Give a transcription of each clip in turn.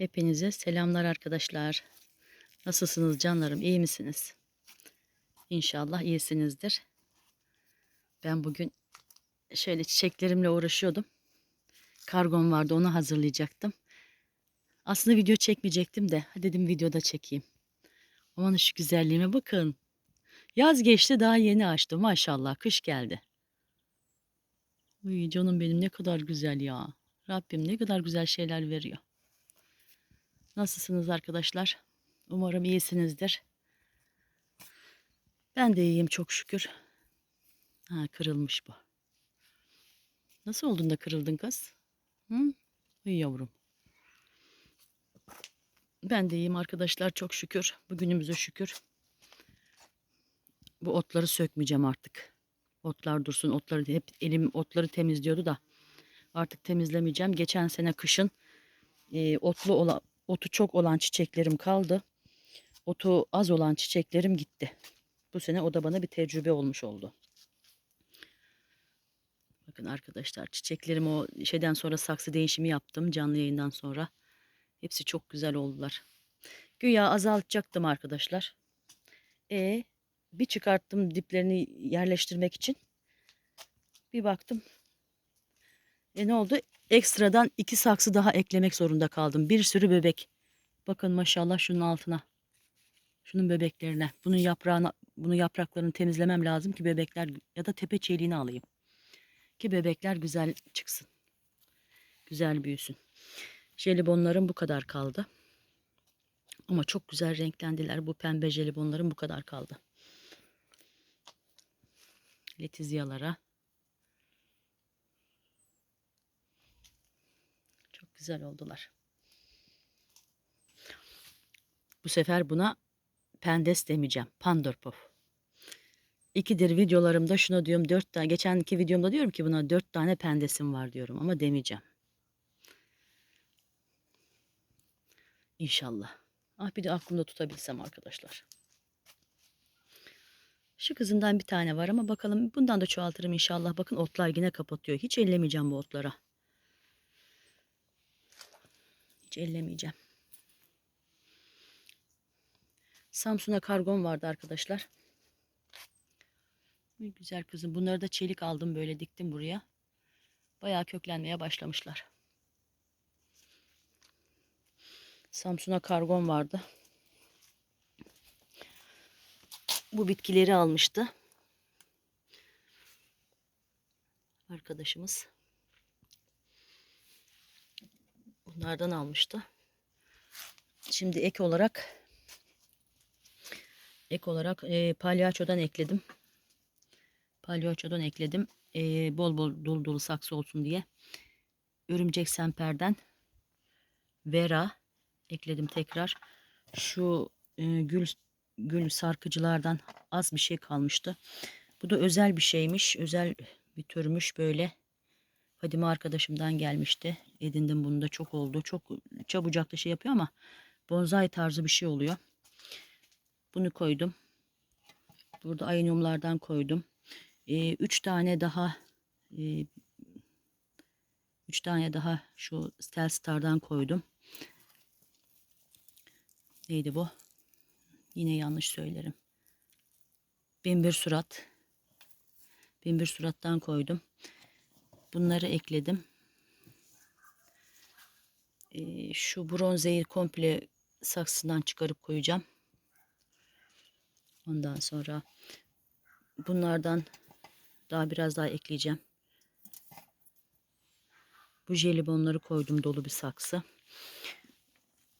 Hepinize selamlar arkadaşlar. Nasılsınız canlarım? İyi misiniz? İnşallah iyisinizdir. Ben bugün şöyle çiçeklerimle uğraşıyordum. Kargom vardı onu hazırlayacaktım. Aslında video çekmeyecektim de dedim videoda çekeyim. Aman şu güzelliğime bakın. Yaz geçti daha yeni açtı maşallah kış geldi. Uy canım benim ne kadar güzel ya. Rabbim ne kadar güzel şeyler veriyor. Nasılsınız arkadaşlar? Umarım iyisinizdir. Ben de iyiyim çok şükür. Ha kırılmış bu. Nasıl oldun da kırıldın kız? Hı? İyi yavrum. Ben de iyiyim arkadaşlar çok şükür. Bugünümüze şükür. Bu otları sökmeyeceğim artık. Otlar dursun. Otları hep elim otları temizliyordu da artık temizlemeyeceğim. Geçen sene kışın e, otlu olan otu çok olan çiçeklerim kaldı. Otu az olan çiçeklerim gitti. Bu sene o da bana bir tecrübe olmuş oldu. Bakın arkadaşlar çiçeklerim o şeyden sonra saksı değişimi yaptım canlı yayından sonra. Hepsi çok güzel oldular. Güya azaltacaktım arkadaşlar. E bir çıkarttım diplerini yerleştirmek için. Bir baktım. E ne oldu? Ekstradan iki saksı daha eklemek zorunda kaldım. Bir sürü bebek. Bakın maşallah şunun altına. Şunun bebeklerine. Bunun yaprağını, bunu yapraklarını temizlemem lazım ki bebekler ya da tepe çeliğini alayım. Ki bebekler güzel çıksın. Güzel büyüsün. Jelibonlarım bu kadar kaldı. Ama çok güzel renklendiler. Bu pembe jelibonlarım bu kadar kaldı. Letizyalara. Çok güzel oldular. Bu sefer buna pendes demeyeceğim. Pandorpov. İkidir videolarımda şuna diyorum dört tane. Geçen iki videomda diyorum ki buna dört tane pendesim var diyorum ama demeyeceğim. İnşallah. Ah bir de aklımda tutabilsem arkadaşlar. Şu kızından bir tane var ama bakalım bundan da çoğaltırım inşallah. Bakın otlar yine kapatıyor. Hiç ellemeyeceğim bu otlara. Hiç ellemeyeceğim. Samsun'a kargom vardı arkadaşlar. Güzel kızım. Bunları da çelik aldım böyle diktim buraya. Bayağı köklenmeye başlamışlar. Samsun'a kargom vardı. Bu bitkileri almıştı. Arkadaşımız. Bunlardan almıştı. Şimdi ek olarak ek olarak e, palyaçodan ekledim. Palyaçodan ekledim. E, bol bol dolu dolu saksı olsun diye. Örümcek semperden Vera ekledim tekrar. Şu e, gül gül sarkıcılardan az bir şey kalmıştı. Bu da özel bir şeymiş. Özel bir türmüş böyle. Fadime arkadaşımdan gelmişti. Edindim bunu da çok oldu. Çok çabucak da şey yapıyor ama bonsai tarzı bir şey oluyor. Bunu koydum. Burada ayonyumlardan koydum. Ee, üç tane daha e, üç tane daha şu Stelstar'dan koydum. Neydi bu? Yine yanlış söylerim. Binbir surat. Binbir surattan koydum. Bunları ekledim. Ee, şu bronzeyi komple saksından çıkarıp koyacağım. Ondan sonra bunlardan daha biraz daha ekleyeceğim. Bu jelibonları koydum dolu bir saksı.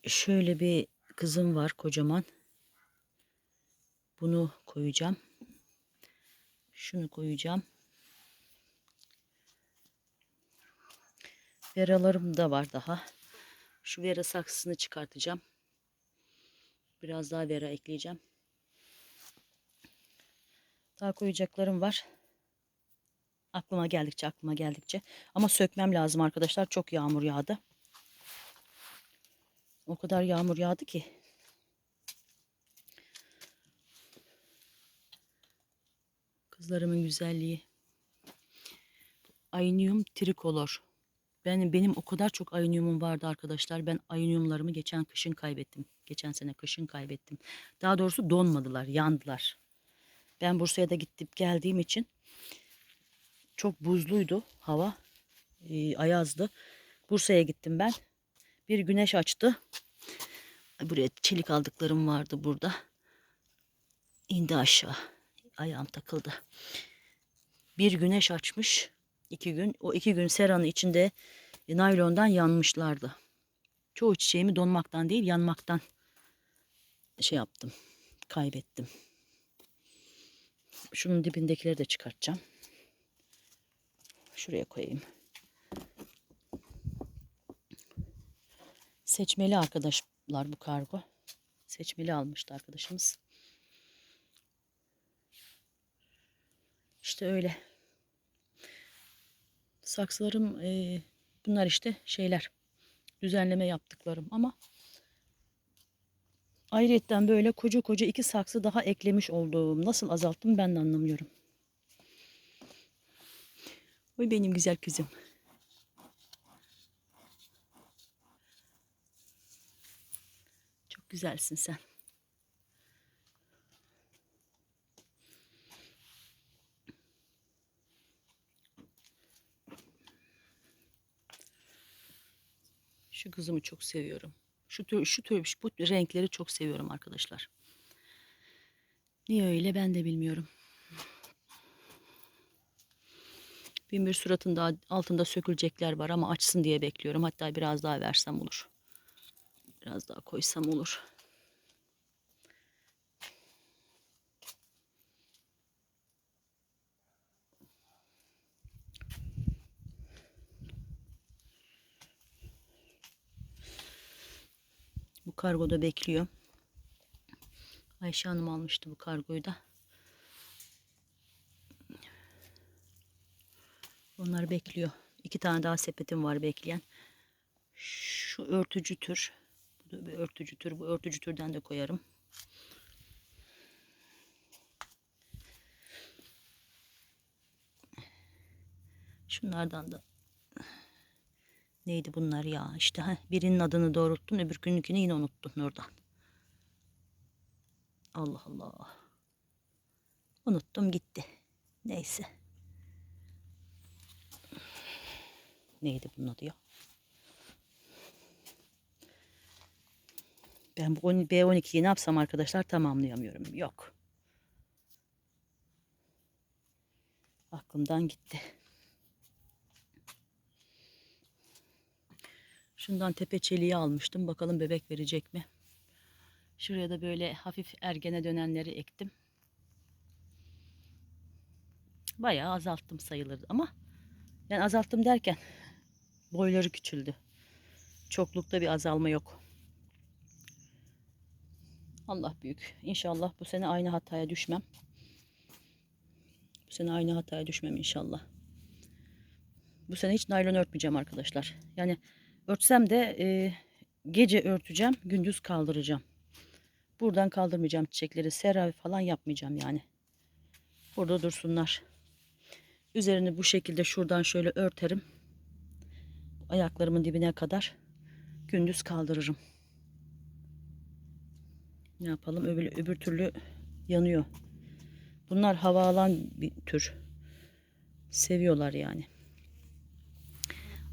Şöyle bir kızım var kocaman. Bunu koyacağım. Şunu koyacağım. Veralarım da var daha. Şu vera saksısını çıkartacağım. Biraz daha vera ekleyeceğim. Daha koyacaklarım var. Aklıma geldikçe aklıma geldikçe. Ama sökmem lazım arkadaşlar. Çok yağmur yağdı. O kadar yağmur yağdı ki. Kızlarımın güzelliği. Aynium tricolor. Ben, benim o kadar çok ayonyumum vardı arkadaşlar. Ben ayonyumlarımı geçen kışın kaybettim. Geçen sene kışın kaybettim. Daha doğrusu donmadılar, yandılar. Ben Bursa'ya da gidip geldiğim için çok buzluydu hava. e, ayazdı. Bursa'ya gittim ben. Bir güneş açtı. Buraya çelik aldıklarım vardı burada. İndi aşağı. Ayağım takıldı. Bir güneş açmış. İki gün. O iki gün seranın içinde e, naylondan yanmışlardı. Çoğu çiçeğimi donmaktan değil yanmaktan şey yaptım. Kaybettim. Şunun dibindekileri de çıkartacağım. Şuraya koyayım. Seçmeli arkadaşlar bu kargo. Seçmeli almıştı arkadaşımız. İşte öyle. Saksılarım eee, bunlar işte şeyler. Düzenleme yaptıklarım ama ayrıyetten böyle koca koca iki saksı daha eklemiş olduğum. Nasıl azalttım ben de anlamıyorum. Oy benim güzel kızım. Çok güzelsin sen. Şu kızımı çok seviyorum. Şu tür, şu tür bu renkleri çok seviyorum arkadaşlar. Niye öyle ben de bilmiyorum. Bin bir suratında altında sökülecekler var ama açsın diye bekliyorum. Hatta biraz daha versem olur. Biraz daha koysam olur. Bu kargoda bekliyor. Ayşe Hanım almıştı bu kargoyu da. Onlar bekliyor. İki tane daha sepetim var bekleyen. Şu örtücü tür. Bu da bir örtücü tür. Bu örtücü türden de koyarım. Şunlardan da neydi bunlar ya? İşte ha, birinin adını doğrulttun, öbürkününkini yine unuttun Nurdan. Allah Allah. Unuttum gitti. Neyse. Neydi bunun adı ya? Ben bu on- B12'yi ne yapsam arkadaşlar tamamlayamıyorum. Yok. Aklımdan gitti. Şundan tepe çeliği almıştım. Bakalım bebek verecek mi? Şuraya da böyle hafif ergene dönenleri ektim. Bayağı azalttım sayılırdı ama ben azalttım derken boyları küçüldü. Çoklukta bir azalma yok. Allah büyük. İnşallah bu sene aynı hataya düşmem. Bu sene aynı hataya düşmem inşallah. Bu sene hiç naylon örtmeyeceğim arkadaşlar. Yani örtsem de e, gece örteceğim, gündüz kaldıracağım. Buradan kaldırmayacağım çiçekleri. Sera falan yapmayacağım yani. Burada dursunlar. Üzerini bu şekilde şuradan şöyle örterim. Ayaklarımın dibine kadar gündüz kaldırırım. Ne yapalım? Öbür, öbür türlü yanıyor. Bunlar hava alan bir tür. Seviyorlar yani.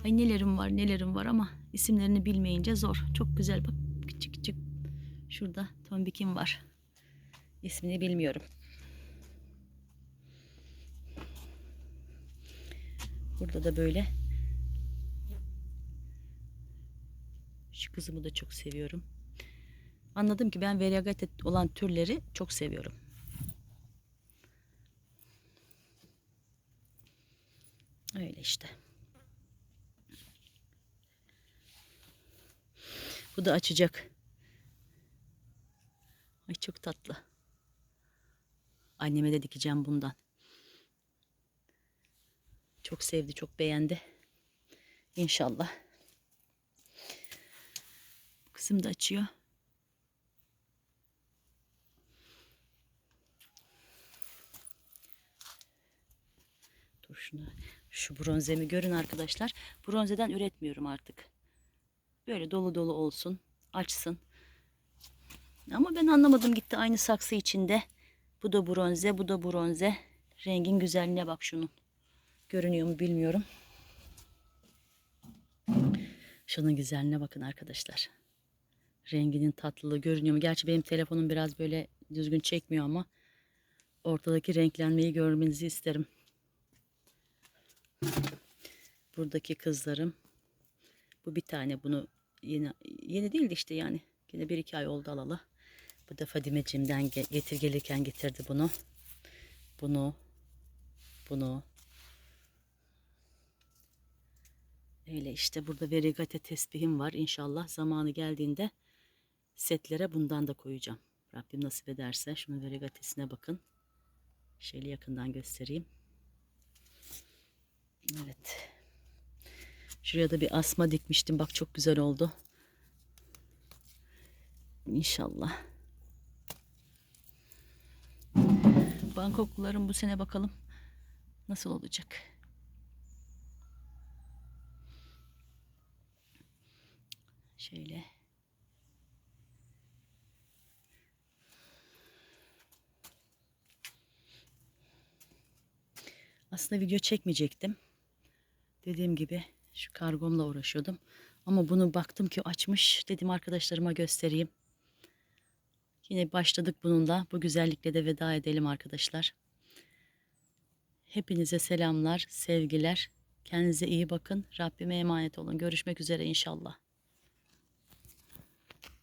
Ay nelerim var nelerim var ama isimlerini bilmeyince zor. Çok güzel bak küçük küçük. Şurada tombikim var. İsmini bilmiyorum. Burada da böyle. Şu kızımı da çok seviyorum. Anladım ki ben variegated olan türleri çok seviyorum. Öyle işte. Bu da açacak. Ay çok tatlı. Anneme de dikeceğim bundan. Çok sevdi, çok beğendi. İnşallah. Kızım da açıyor. Dur şunu. Şu bronzemi görün arkadaşlar. Bronzeden üretmiyorum artık. Böyle dolu dolu olsun. Açsın. Ama ben anlamadım gitti aynı saksı içinde. Bu da bronze, bu da bronze. Rengin güzelliğine bak şunun. Görünüyor mu bilmiyorum. Şunun güzelliğine bakın arkadaşlar. Renginin tatlılığı görünüyor mu? Gerçi benim telefonum biraz böyle düzgün çekmiyor ama ortadaki renklenmeyi görmenizi isterim. Buradaki kızlarım. Bu bir tane bunu yeni yeni değildi işte yani. Yine bir iki ay oldu alalı. Bu da Fadimeciğimden ge- getir gelirken getirdi bunu. Bunu. Bunu. Öyle işte burada verigate tesbihim var. İnşallah zamanı geldiğinde setlere bundan da koyacağım. Rabbim nasip ederse şunun verigatesine bakın. Şöyle yakından göstereyim. Evet. Şuraya da bir asma dikmiştim. Bak çok güzel oldu. İnşallah. Bangkokluların bu sene bakalım nasıl olacak. Şöyle. Aslında video çekmeyecektim. Dediğim gibi şu kargomla uğraşıyordum. Ama bunu baktım ki açmış. Dedim arkadaşlarıma göstereyim. Yine başladık bununla. Bu güzellikle de veda edelim arkadaşlar. Hepinize selamlar, sevgiler. Kendinize iyi bakın. Rabbime emanet olun. Görüşmek üzere inşallah.